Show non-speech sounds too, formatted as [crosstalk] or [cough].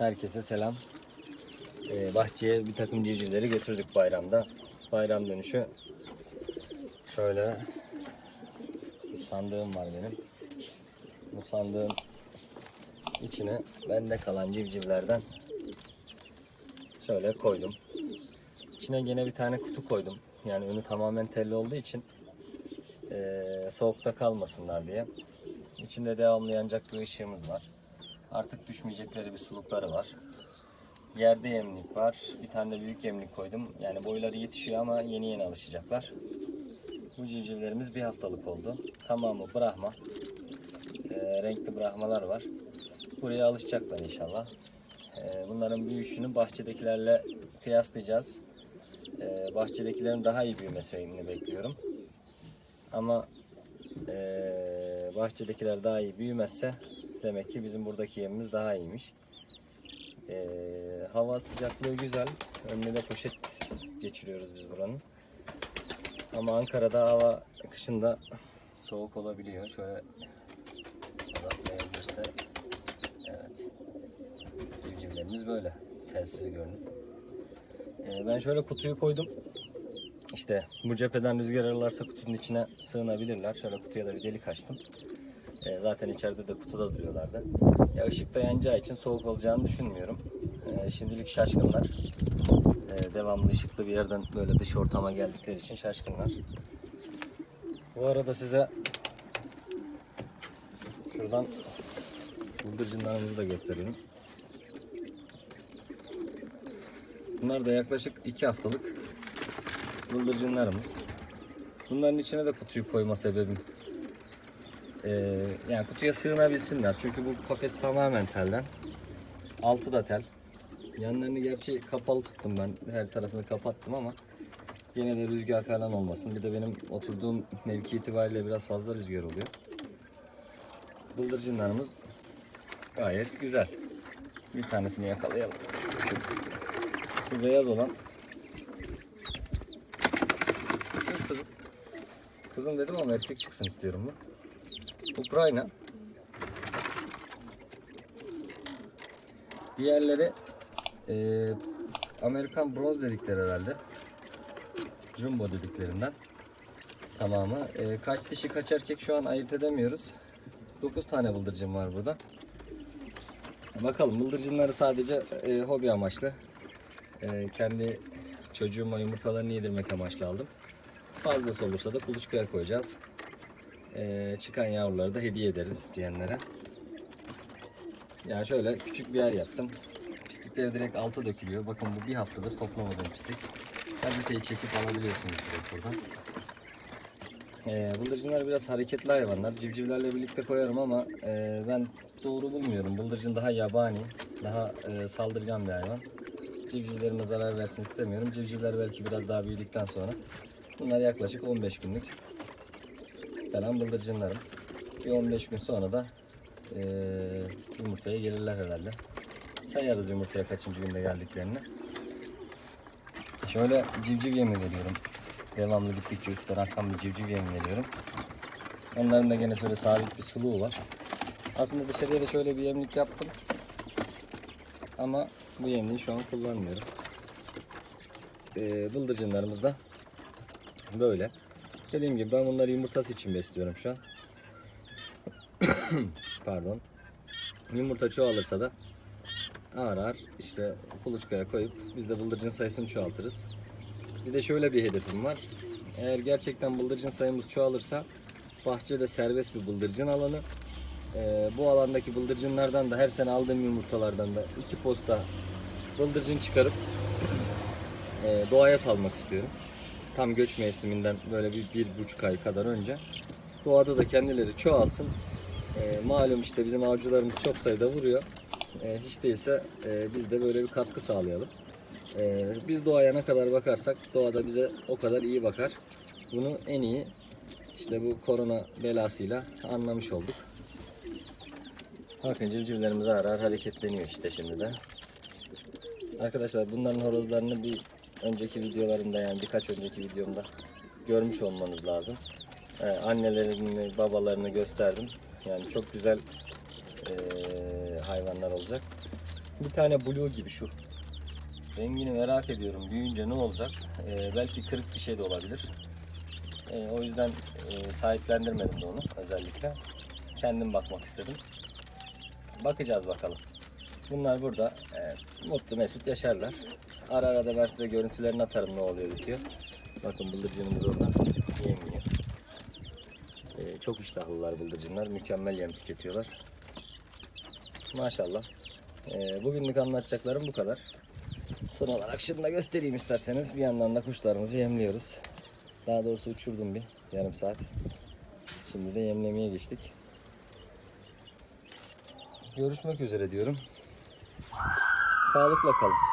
Herkese selam. Ee, bahçeye bir takım civcivleri götürdük bayramda. Bayram dönüşü şöyle bir sandığım var benim. Bu sandığın içine bende kalan civcivlerden şöyle koydum. İçine yine bir tane kutu koydum. Yani önü tamamen telli olduğu için eee, soğukta kalmasınlar diye. İçinde devamlı yanacak bir ışığımız var. Artık düşmeyecekleri bir sulukları var. Yerde yemlik var. Bir tane de büyük yemlik koydum. Yani boyları yetişiyor ama yeni yeni alışacaklar. Bu civcivlerimiz bir haftalık oldu. Tamamı Brahma. Eee, renkli Brahmalar var. Buraya alışacaklar inşallah. Eee, bunların büyüyüşünü bahçedekilerle kıyaslayacağız. Eee, bahçedekilerin daha iyi büyümesini bekliyorum. Ama eee, bahçedekiler daha iyi büyümezse demek ki bizim buradaki yemimiz daha iyiymiş. Eee, hava sıcaklığı güzel. Önüne de poşet geçiriyoruz biz buranın. Ama Ankara'da hava kışında soğuk olabiliyor. Şöyle uzatmayabilirse evet. Civcivlerimiz böyle. Telsiz görünüm. Ee, ben şöyle kutuyu koydum. İşte bu cepheden rüzgar alırlarsa kutunun içine sığınabilirler. Şöyle kutuya da bir delik açtım. Ee, zaten içeride de kutuda duruyorlardı. Ya ışık da yanacağı için soğuk olacağını düşünmüyorum. Ee, şimdilik şaşkınlar. Ee, devamlı ışıklı bir yerden böyle dış ortama geldikleri için şaşkınlar. Bu arada size şuradan bıldırcınlarımızı da gösterelim. Bunlar da yaklaşık 2 haftalık bıldırcınlarımız. Bunların içine de kutuyu koyma sebebim ee, yani kutuya sığınabilsinler. Çünkü bu kafes tamamen telden. Altı da tel. Yanlarını gerçi kapalı tuttum ben. Her tarafını kapattım ama yine de rüzgar falan olmasın. Bir de benim oturduğum mevki itibariyle biraz fazla rüzgar oluyor. Bıldırcınlarımız gayet güzel. Bir tanesini yakalayalım. Şu beyaz olan Kızım. Dedim ama erkek çıksın istiyorum bu. Ukrayna. Diğerleri eee, Amerikan bronz dedikleri herhalde. Jumbo dediklerinden. Tamamı. Eee, kaç dişi kaç erkek şu an ayırt edemiyoruz. 9 tane bıldırcın var burada. Bakalım bıldırcınları sadece eee, hobi amaçlı. Eee, kendi çocuğuma yumurtalarını yedirmek amaçlı aldım. Fazlası olursa da kuluçkaya koyacağız. Ee, çıkan yavruları da hediye ederiz isteyenlere. Yani şöyle küçük bir yer yaptım. Pislikleri direkt alta dökülüyor. Bakın bu bir haftadır toplamadığım pislik. Gaziteyi çekip alabiliyorsunuz direkt buradan. Ee, bıldırcınlar biraz hareketli hayvanlar. Civcivlerle birlikte koyarım ama e, ben doğru bulmuyorum. Bıldırcın daha yabani, daha e, saldırgan bir hayvan. Civcivlerime zarar versin istemiyorum. Civcivler belki biraz daha büyüdükten sonra. Bunlar yaklaşık 15 günlük falan bıldırcınlarım. Bir 15 gün sonra da eee, yumurtaya gelirler herhalde. Sayarız yumurtaya kaçıncı günde geldiklerini. Şöyle civciv yemi veriyorum. Devamlı gittikçe üstten akan bir civciv yemi veriyorum. Onların da gene şöyle sabit bir suluğu var. Aslında dışarıya da şöyle bir yemlik yaptım. Ama bu yemliği şu an kullanmıyorum. Eee bıldırcınlarımız da böyle. Dediğim gibi ben bunları yumurtası için besliyorum şu an. [coughs] Pardon. Yumurta çoğalırsa da ağır ağır işte kuluçkaya koyup biz de bıldırcın sayısını çoğaltırız. Bir de şöyle bir hedefim var. Eğer gerçekten bıldırcın sayımız çoğalırsa bahçede serbest bir bıldırcın alanı. Ee, bu alandaki bıldırcınlardan da her sene aldığım yumurtalardan da iki posta bıldırcın çıkarıp e, doğaya salmak istiyorum tam göç mevsiminden böyle bir, bir buçuk ay kadar önce doğada da kendileri çoğalsın. E, malum işte bizim avcılarımız çok sayıda vuruyor. E, hiç değilse e, biz de böyle bir katkı sağlayalım. E, biz doğaya ne kadar bakarsak doğada bize o kadar iyi bakar. Bunu en iyi işte bu korona belasıyla anlamış olduk. Bakın civcivlerimiz ağır ağır hareketleniyor işte şimdi de. Arkadaşlar bunların horozlarını bir önceki videolarımda yani birkaç önceki videomda görmüş olmanız lazım. Ee, annelerini, babalarını gösterdim. Yani çok güzel ee, hayvanlar olacak. Bir tane blue gibi şu. Rengini merak ediyorum. Büyüyünce ne olacak? Ee, belki kırık bir şey de olabilir. Ee, o yüzden e, sahiplendirmedim de onu özellikle. Kendim bakmak istedim. Bakacağız bakalım. Bunlar burada e, mutlu mesut yaşarlar. Ara ara da ben size görüntülerini atarım ne oluyor bitiyor. Bakın bıldırcınımız orada yemiyor. E, çok iştahlılar bıldırcınlar. Mükemmel yem tüketiyorlar. Maşallah. E, bugünlük anlatacaklarım bu kadar. Son olarak şunu da göstereyim isterseniz. Bir yandan da kuşlarımızı yemliyoruz. Daha doğrusu uçurdum bir yarım saat. Şimdi de yemlemeye geçtik. Görüşmek üzere diyorum. Sağlıkla kalın.